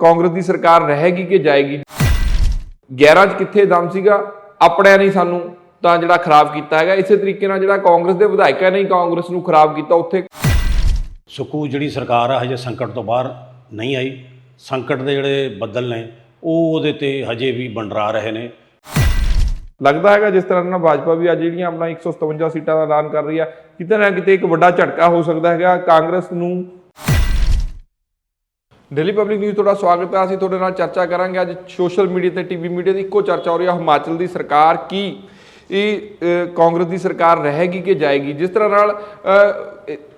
ਕਾਂਗਰਸ ਦੀ ਸਰਕਾਰ ਰਹੇਗੀ ਕਿ ਜਾਏਗੀ? 11 ਚ ਕਿੱਥੇ ਦਮ ਸੀਗਾ? ਆਪਣਿਆਂ ਨੇ ਸਾਨੂੰ ਤਾਂ ਜਿਹੜਾ ਖਰਾਬ ਕੀਤਾ ਹੈਗਾ। ਇਸੇ ਤਰੀਕੇ ਨਾਲ ਜਿਹੜਾ ਕਾਂਗਰਸ ਦੇ ਵਿਧਾਇਕਾਂ ਨੇ ਕਾਂਗਰਸ ਨੂੰ ਖਰਾਬ ਕੀਤਾ ਉੱਥੇ। ਸੁੱਕੂ ਜਿਹੜੀ ਸਰਕਾਰ ਆ ਹਜੇ ਸੰਕਟ ਤੋਂ ਬਾਹਰ ਨਹੀਂ ਆਈ। ਸੰਕਟ ਦੇ ਜਿਹੜੇ ਬੱਦਲ ਨੇ ਉਹ ਉਹਦੇ ਤੇ ਹਜੇ ਵੀ ਬੰਡਰਾ ਰਹੇ ਨੇ। ਲੱਗਦਾ ਹੈਗਾ ਜਿਸ ਤਰ੍ਹਾਂ ਨਾਲ ਭਾਜਪਾ ਵੀ ਅੱਜ ਜਿਹੜੀਆਂ ਆਪਣਾ 157 ਸੀਟਾਂ ਦਾ ਐਲਾਨ ਕਰ ਰਹੀ ਆ ਕਿਤੇ ਨਾ ਕਿਤੇ ਇੱਕ ਵੱਡਾ ਝਟਕਾ ਹੋ ਸਕਦਾ ਹੈਗਾ। ਕਾਂਗਰਸ ਨੂੰ ਡੇਲੀ ਪਬਲਿਕ ਨਿਊਜ਼ ਤੁਹਾਡਾ ਸਵਾਗਤ ਹੈ। ਅਸੀਂ ਤੁਹਾਡੇ ਨਾਲ ਚਰਚਾ ਕਰਾਂਗੇ। ਅੱਜ ਸੋਸ਼ਲ ਮੀਡੀਆ ਤੇ ਟੀਵੀ ਮੀਡੀਆ ਦੀ ਇੱਕੋ ਚਰਚਾ ਹੋ ਰਹੀ ਹੈ। ਹਿਮਾਚਲ ਦੀ ਸਰਕਾਰ ਕੀ? ਇਹ ਕਾਂਗਰਸ ਦੀ ਸਰਕਾਰ ਰਹੇਗੀ ਕਿ ਜਾਏਗੀ? ਜਿਸ ਤਰ੍ਹਾਂ ਨਾਲ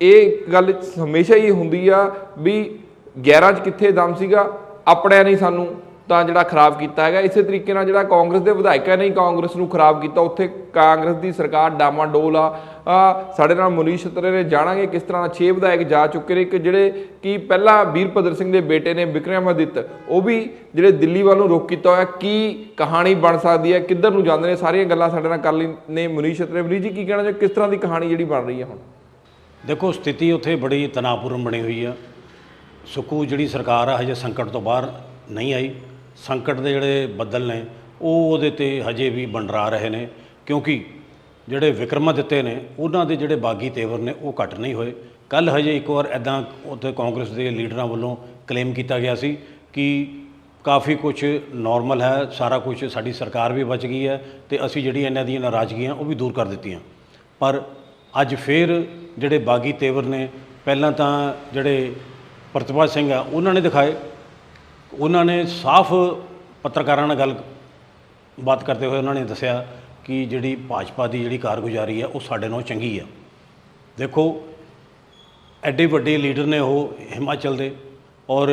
ਇਹ ਗੱਲ ਹਮੇਸ਼ਾ ਹੀ ਹੁੰਦੀ ਆ ਵੀ 11 ਚ ਕਿੱਥੇ ਦਮ ਸੀਗਾ? ਆਪਣਿਆਂ ਨਹੀਂ ਸਾਨੂੰ ਤਾਂ ਜਿਹੜਾ ਖਰਾਬ ਕੀਤਾ ਹੈਗਾ, ਇਸੇ ਤਰੀਕੇ ਨਾਲ ਜਿਹੜਾ ਕਾਂਗਰਸ ਦੇ ਵਿਧਾਇਕਾਂ ਨੇ ਕਾਂਗਰਸ ਨੂੰ ਖਰਾਬ ਕੀਤਾ, ਉੱਥੇ ਕਾਂਗਰਸ ਦੀ ਸਰਕਾਰ ਡਾਮਾਡੋਲ ਆ। ਸਾਡੇ ਨਾਲ ਮਨੀਸ਼ ਛਤਰੇ ਨੇ ਜਾਣਾਂਗੇ ਕਿਸ ਤਰ੍ਹਾਂ 6 ਵਿਧਾਇਕ ਜਾ ਚੁੱਕੇ ਨੇ ਕਿ ਜਿਹੜੇ ਕਿ ਪਹਿਲਾਂ ਵੀਰਭਦਰ ਸਿੰਘ ਦੇ ਬੇਟੇ ਨੇ, ਵਿਕਰਮ ਵਿਕਰਮਾਦਿੱਤ ਉਹ ਵੀ ਜਿਹੜੇ ਦਿੱਲੀ ਵੱਲ ਨੂੰ ਰੁਖ ਕੀਤਾ ਹੋਇਆ, ਕੀ ਕਹਾਣੀ ਬਣ ਸਕਦੀ ਹੈ, ਕਿੱਧਰ ਨੂੰ ਜਾਂਦੇ ਨੇ, ਸਾਰੀਆਂ ਗੱਲਾਂ ਸਾਡੇ ਨਾਲ ਕਰ ਲਈ ਨੇ ਮਨੀਸ਼ ਛਤਰੇ। ਮਨੀਸ਼ ਜੀ, ਕੀ ਕਹਿਣਾ ਚਾਹੋ, ਕਿਸ ਤਰ੍ਹਾਂ ਦੀ ਕਹਾਣੀ ਜਿਹੜੀ ਬਣ ਰਹੀ ਹੈ ਹੁਣ? ਦੇਖੋ, ਸਥਿਤੀ ਉੱਥੇ ਬੜੀ ਤਣਾਅਪੂਰਨ ਬਣੀ ਹੋਈ ਆ। ਸੁੱਕੂ ਜਿਹੜੀ ਸਰਕਾਰ ਆ, ਹਜੇ ਸੰਕਟ ਤੋਂ ਬਾਹਰ ਨਹੀਂ ਆਈ। ਸੰਕਟ ਦੇ ਜਿਹੜੇ ਬੱਦਲ ਨੇ, ਉਹ ਉਹਦੇ ਤੇ ਹਜੇ ਵੀ ਬੰਡਰਾ ਰਹੇ ਨੇ, ਕਿਉਂਕਿ ਜਿਹੜੇ ਵਿਕਰਮਾਦਿੱਤੇ ਨੇ, ਉਹਨਾਂ ਦੇ ਜਿਹੜੇ ਬਾਗੀ ਤੇਵਰ ਨੇ, ਉਹ ਘਟ ਨਹੀਂ ਹੋਏ। ਕੱਲ ਹਜੇ ਇੱਕ ਵਾਰ ਐਦਾਂ ਉੱਥੇ ਕਾਂਗਰਸ ਦੇ ਲੀਡਰਾਂ ਵੱਲੋਂ ਕਲੇਮ ਕੀਤਾ ਗਿਆ ਸੀ ਕਿ ਕਾਫੀ ਕੁਝ ਨਾਰਮਲ ਹੈ, ਸਾਰਾ ਕੁਝ ਸਾਡੀ ਸਰਕਾਰ ਵੀ ਬਚ ਗਈ ਹੈ ਤੇ ਅਸੀਂ ਜਿਹੜੀ ਇਹਨਾਂ ਦੀਆਂ ਨਾਰਾਜ਼ਗੀਆਂ, ਉਹ ਵੀ ਦੂਰ ਕਰ ਦਿੱਤੀਆਂ। ਪਰ ਅੱਜ ਫੇਰ ਜਿਹੜੇ ਬਾਗੀ ਤੇਵਰ ਨੇ, ਪਹਿਲਾਂ ਤਾਂ ਜਿਹੜੇ ਪ੍ਰਤਿਭਾ ਸਿੰਘ ਆ, ਉਹਨਾਂ ਨੇ ਦਿਖਾਏ। ਉਹਨਾਂ ਨੇ ਸਾਫ਼ ਪੱਤਰਕਾਰਾਂ ਨਾਲ ਗੱਲ ਬਾਤ ਕਰਦੇ ਹੋਏ ਉਹਨਾਂ ਨੇ ਦੱਸਿਆ ਕਿ ਜਿਹੜੀ ਭਾਜਪਾ ਦੀ ਜਿਹੜੀ ਕਾਰਗੁਜ਼ਾਰੀ ਹੈ, ਉਹ ਸਾਡੇ ਨਾਲੋਂ ਚੰਗੀ ਆ ਦੇਖੋ, ਐਡੇ ਵੱਡੇ ਲੀਡਰ ਨੇ ਉਹ ਹਿਮਾਚਲ ਦੇ ਔਰ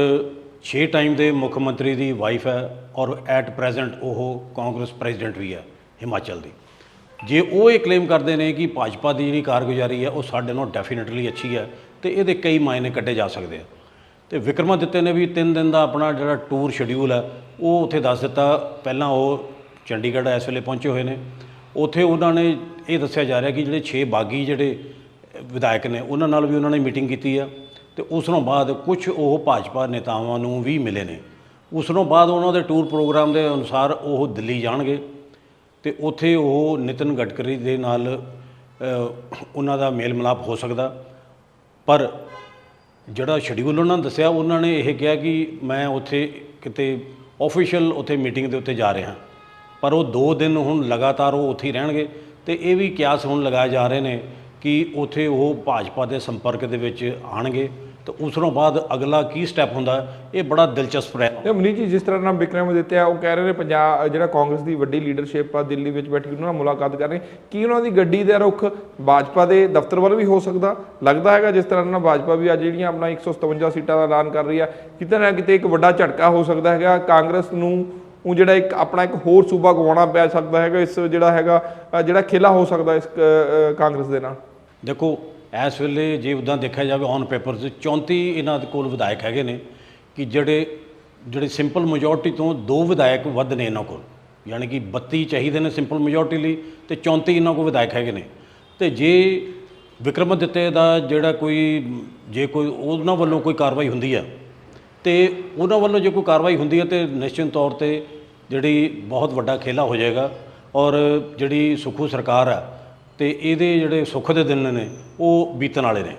6 ਟਾਈਮ ਦੇ ਮੁੱਖ ਮੰਤਰੀ ਦੀ ਵਾਈਫ ਹੈ ਔਰ ਐਟ ਪ੍ਰੈਜ਼ੈਂਟ ਉਹ ਕਾਂਗਰਸ ਪ੍ਰੈਜ਼ੀਡੈਂਟ ਵੀ ਹੈ ਹਿਮਾਚਲ ਦੀ। ਜੇ ਉਹ ਇਹ ਕਲੇਮ ਕਰਦੇ ਨੇ ਕਿ ਭਾਜਪਾ ਦੀ ਜਿਹੜੀ ਕਾਰਗੁਜ਼ਾਰੀ ਹੈ, ਉਹ ਸਾਡੇ ਨਾਲੋਂ ਡੈਫੀਨਿਟਲੀ ਅੱਛੀ ਹੈ ਤੇ ਇਹਦੇ ਕਈ ਮਾਇਨੇ ਕੱਢੇ ਜਾ ਸਕਦੇ ਆ। ਤੇ ਵਿਕਰਮਾਦਿੱਤੇ ਨੇ ਵੀ 3 ਦਿਨ ਦਾ ਆਪਣਾ ਜਿਹੜਾ ਟੂਰ ਸ਼ਡਿਊਲ ਹੈ, ਉਹ ਉੱਥੇ ਦੱਸ ਦਿੱਤਾ। ਪਹਿਲਾਂ ਉਹ ਚੰਡੀਗੜ੍ਹ ਇਸ ਵੇਲੇ ਪਹੁੰਚੇ ਹੋਏ ਨੇ। ਉੱਥੇ ਉਹਨਾਂ ਨੇ ਇਹ ਦੱਸਿਆ ਜਾ ਰਿਹਾ ਕਿ ਜਿਹੜੇ 6 ਬਾਗੀ ਜਿਹੜੇ ਵਿਧਾਇਕ ਨੇ, ਉਹਨਾਂ ਨਾਲ ਵੀ ਉਹਨਾਂ ਨੇ ਮੀਟਿੰਗ ਕੀਤੀ ਆ ਤੇ ਉਸ ਤੋਂ ਬਾਅਦ ਕੁਝ ਉਹ ਭਾਜਪਾ ਨੇਤਾਵਾਂ ਨੂੰ ਵੀ ਮਿਲੇ ਨੇ। ਉਸ ਤੋਂ ਬਾਅਦ ਉਹਨਾਂ ਦੇ ਟੂਰ ਪ੍ਰੋਗਰਾਮ ਦੇ ਅਨੁਸਾਰ ਉਹ ਦਿੱਲੀ ਜਾਣਗੇ ਤੇ ਉੱਥੇ ਉਹ ਨਿਤਨ ਗਡਕਰੀ ਦੇ ਨਾਲ ਉਹਨਾਂ ਦਾ ਮੇਲ ਮਿਲਾਪ ਹੋ ਸਕਦਾ। ਪਰ ਜਿਹੜਾ ਸ਼ਡਿਊਲ ਉਹਨਾਂ ਨੇ ਦੱਸਿਆ, ਉਹਨਾਂ ਨੇ ਇਹ ਕਿਹਾ ਕਿ ਮੈਂ ਉੱਥੇ ਕਿਤੇ ਆਫੀਸ਼ੀਅਲ ਉੱਥੇ ਮੀਟਿੰਗ ਦੇ ਉੱਤੇ ਜਾ ਰਿਹਾ। ਪਰ ਉਹ 2 ਦਿਨ ਹੁਣ ਲਗਾਤਾਰ ਉਹ ਉੱਥੇ ਹੀ ਰਹਿਣਗੇ ਤੇ ਇਹ ਵੀ ਕਿਆਸ ਹੁਣ ਲਗਾਏ ਜਾ ਰਹੇ ਨੇ ਕਿ ਉੱਥੇ ਉਹ ਭਾਜਪਾ ਦੇ ਸੰਪਰਕ ਦੇ ਵਿੱਚ ਆਣਗੇ ਤੇ ਉਸ ਤੋਂ ਬਾਅਦ ਅਗਲਾ ਕੀ ਸਟੈਪ ਹੁੰਦਾ ਇਹ ਬੜਾ ਦਿਲਚਸਪ ਰਿਹਾ। ਤੇ ਮਨੀਸ਼ ਜੀ ਜਿਸ ਤਰ੍ਹਾਂ ਨਾਲ ਵਿਕਰਮ ਦਿੱਤਿਆ ਉਹ ਕਹਿ ਰਹੇ ਨੇ ਪੰਜਾਬ ਜਿਹੜਾ ਕਾਂਗਰਸ ਦੀ ਵੱਡੀ ਲੀਡਰਸ਼ਿਪ ਆ ਦਿੱਲੀ ਵਿੱਚ ਬੈਠੀ ਉਹਨਾਂ ਨਾਲ ਮੁਲਾਕਾਤ ਕਰ ਰਹੇ ਕੀ ਉਹਨਾਂ ਦੀ ਗੱਡੀ ਦਾ ਰੁਖ ਭਾਜਪਾ ਦੇ ਦਫ਼ਤਰ ਵੱਲ ਵੀ ਹੋ ਸਕਦਾ? ਲੱਗਦਾ ਹੈਗਾ ਜਿਸ ਤਰ੍ਹਾਂ ਨਾਲ ਭਾਜਪਾ ਵੀ ਅੱਜ ਜਿਹੜੀਆਂ ਆਪਣਾ 157 ਸੀਟਾਂ ਦਾ ਐਲਾਨ ਕਰ ਰਹੀ ਆ ਕਿਤੇ ਨਾ ਕਿਤੇ ਇੱਕ ਵੱਡਾ ਝਟਕਾ ਹੋ ਸਕਦਾ ਹੈਗਾ। ਕਾਂਗਰਸ ਨੂੰ ਉਹ ਜਿਹੜਾ ਇੱਕ ਆਪਣਾ ਇੱਕ ਹੋਰ ਸੂਬਾ ਗਵਾਉਣਾ ਪੈ ਸਕਦਾ ਹੈਗਾ ਇਸ ਜਿਹੜਾ ਹੈਗਾ ਜਿਹੜਾ ਖੇਲਾ ਹੋ ਸਕਦਾ ਇਸ ਕਾਂਗਰਸ ਦੇ ਨਾਲ। ਦੇਖੋ ਇਸ ਵੇਲੇ ਜੇ ਉਦਾਂ ਦੇਖਿਆ ਜਾਵੇ ਔਨ ਪੇਪਰ 'ਚ 34 ਇਹਨਾਂ ਦੇ ਕੋਲ ਵਿਧਾਇਕ ਹੈਗੇ ਨੇ ਕਿ ਜਿਹੜੇ ਜਿਹੜੇ ਸਿੰਪਲ ਮੈਜੋਰਟੀ ਤੋਂ ਦੋ ਵਿਧਾਇਕ ਵੱਧ ਨੇ ਇਹਨਾਂ ਕੋਲ। ਯਾਨੀ ਕਿ 32 ਚਾਹੀਦੇ ਨੇ ਸਿੰਪਲ ਮੈਜੋਰਟੀ ਲਈ ਤੇ 34 ਇਹਨਾਂ ਕੋਲ ਵਿਧਾਇਕ ਹੈਗੇ ਨੇ। ਤੇ ਜੇ ਵਿਕਰਮਾਦਿੱਤੇ ਦਾ ਜਿਹੜਾ ਕੋਈ, ਜੇ ਕੋਈ ਉਹਨਾਂ ਵੱਲੋਂ ਕੋਈ ਕਾਰਵਾਈ ਹੁੰਦੀ ਹੈ ਤੇ ਉਹਨਾਂ ਵੱਲੋਂ ਜੇ ਕੋਈ ਕਾਰਵਾਈ ਹੁੰਦੀ ਹੈ ਤੇ ਨਿਸ਼ਚਿਤ ਤੌਰ ਤੇ ਜਿਹੜੀ ਬਹੁਤ ਵੱਡਾ ਖੇਲਾ ਹੋ ਜਾਏਗਾ ਔਰ ਜਿਹੜੀ ਸੁਖੂ ਸਰਕਾਰ ਆ ਤੇ ਇਹਦੇ ਜਿਹੜੇ ਸੁੱਖ ਦੇ ਦਿਨ ਨੇ ਉਹ ਬੀਤਣ ਵਾਲੇ ਨੇ।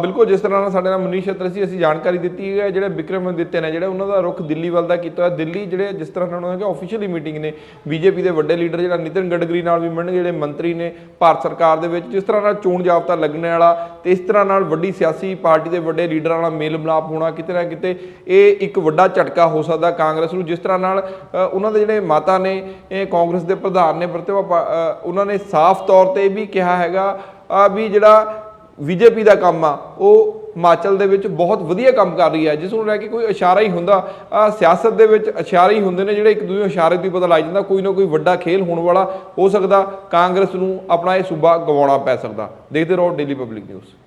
ਬਿਲਕੁਲ ਜਿਸ ਤਰ੍ਹਾਂ ਨਾਲ ਸਾਡੇ ਨਾਲ ਮਨੀਸ਼ ਛਤਰ ਸੀ ਅਸੀਂ ਜਾਣਕਾਰੀ ਦਿੱਤੀ ਹੈ, ਜਿਹੜੇ ਵਿਕਰਮ ਦਿੱਤੇ ਨੇ, ਜਿਹੜੇ ਉਹਨਾਂ ਦਾ ਰੁਖ ਦਿੱਲੀ ਵੱਲ ਦਾ ਕੀਤਾ ਹੋਇਆ। ਦਿੱਲੀ ਜਿਹੜੇ ਜਿਸ ਤਰ੍ਹਾਂ ਨਾਲ ਉਹਨਾਂ ਕਿ ਆਫੀਸ਼ੀਅਲੀ ਮੀਟਿੰਗ ਨੇ, ਬੀਜੇਪੀ ਦੇ ਵੱਡੇ ਲੀਡਰ ਜਿਹੜਾ ਨਿਤਿਨ ਗਡਕਰੀ ਨਾਲ ਵੀ ਮਿਲਣਗੇ, ਜਿਹੜੇ ਮੰਤਰੀ ਨੇ ਭਾਰਤ ਸਰਕਾਰ ਦੇ ਵਿੱਚ, ਜਿਸ ਤਰ੍ਹਾਂ ਨਾਲ ਚੋਣ ਜਾਬਤਾ ਲੱਗਣ ਵਾਲਾ ਤੇ ਇਸ ਤਰ੍ਹਾਂ ਨਾਲ ਵੱਡੀ ਸਿਆਸੀ ਪਾਰਟੀ ਦੇ ਵੱਡੇ ਲੀਡਰਾਂ ਨਾਲ ਮੇਲ ਮਿਲਾਪ ਹੋਣਾ ਕਿਤੇ ਨਾ ਕਿਤੇ, ਇਹ ਇੱਕ ਵੱਡਾ ਝਟਕਾ ਹੋ ਸਕਦਾ ਕਾਂਗਰਸ ਨੂੰ। ਜਿਸ ਤਰ੍ਹਾਂ ਨਾਲ ਉਹਨਾਂ ਦੇ ਜਿਹੜੇ ਮਾਤਾ ਨੇ, ਇਹ ਕਾਂਗਰਸ ਦੇ ਪ੍ਰਧਾਨ ਨੇ ਪ੍ਰਤਿਭਾ ਉਹਨਾਂ ਨੇ ਸਾਫ਼ ਤੌਰ ਤੇ ਵੀ ਕਿਹਾ ਹੈਗਾ, ਆ ਵੀ ਜਿਹੜਾ ਬੀਜੇਪੀ ਦਾ ਕੰਮ ਆ, ਉਹ ਹਿਮਾਚਲ ਦੇ ਵਿੱਚ ਬਹੁਤ ਵਧੀਆ ਕੰਮ ਕਰ ਰਹੀ ਹੈ, ਜਿਸ ਨੂੰ ਲੈ ਕੇ ਕੋਈ ਇਸ਼ਾਰਾ ਹੀ ਹੁੰਦਾ। ਸਿਆਸਤ ਦੇ ਵਿੱਚ ਇਸ਼ਾਰੇ ਹੀ ਹੁੰਦੇ ਨੇ, ਜਿਹੜੇ ਇੱਕ ਦੂਜੇ ਨੂੰ ਇਸ਼ਾਰੇ ਤੋਂ ਪਤਾ ਲੱਗ ਜਾਂਦਾ, ਕੋਈ ਨਾ ਕੋਈ ਵੱਡਾ ਖੇਲ ਹੋਣ ਵਾਲਾ ਹੋ ਸਕਦਾ, ਕਾਂਗਰਸ ਨੂੰ ਆਪਣਾ ਇਹ ਸੂਬਾ ਗਵਾਉਣਾ ਪੈ ਸਕਦਾ। ਦੇਖਦੇ ਰਹੋ ਡੇਲੀ ਪਬਲਿਕ ਨਿਊਜ਼